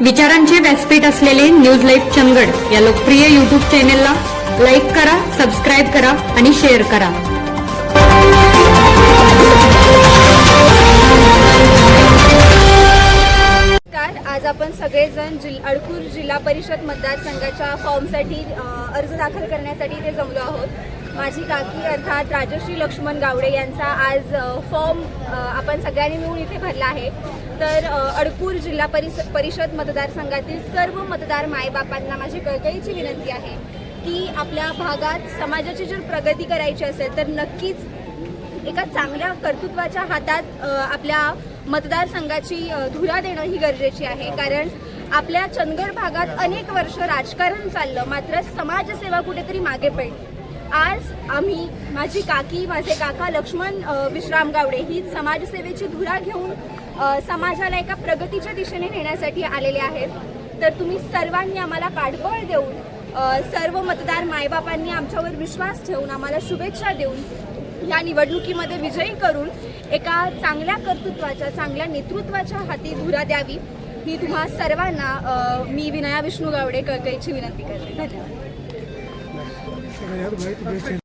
विचारांचे व्यासपीठ असलेले न्यूज लाईव्ह चंदगड या लोकप्रिय युट्यूब चॅनेलला लाईक करा सबस्क्राईब करा आणि शेअर करा. नमस्कार आज आपण सगळेजण जिल अडकूर जिल्हा परिषद मतदारसंघाच्या फॉर्मसाठी अर्ज दाखल करण्यासाठी इथे जमलो आहोत. माझी काकी अर्थात राजश्री लक्ष्मण गावडे यांचा आज फॉर्म आपण सगळ्यांनी मिळून इथे भरला आहे. तर अडकूर जिल्हा परिस परिषद मतदारसंघातील सर्व मतदार मायबापांना माझी कळकळीची विनंती आहे की आपल्या भागात समाजाची जर प्रगती करायची असेल तर नक्कीच एका चांगल्या कर्तृत्वाच्या हातात आपल्या मतदारसंघाची धुरा देणं ही गरजेची आहे. कारण आपल्या चंदगड भागात अनेक वर्ष राजकारण चाललं मात्र समाजसेवा कुठेतरी मागे पडली. आज आम्ही माझी काकी माझे काका लक्ष्मण विश्राम गावडे ही समाजसेवेची धुरा घेऊन समाजाला एका प्रगतीच्या दिशेने नेण्यासाठी आलेले आहेत. तर तुम्ही सर्वांनी आम्हाला पाठबळ देऊन सर्व मतदार मायबापांनी आमच्यावर विश्वास ठेवून आम्हाला शुभेच्छा देऊन या निवडणुकीमध्ये विजयी करून एका चांगल्या कर्तृत्वाच्या चांगल्या नेतृत्वाच्या हाती धुरा द्यावी ही तुम्हा सर्वांना मी विनया विष्णू गावडे कळकळीची विनंती करते. धन्यवाद. Essa galera vai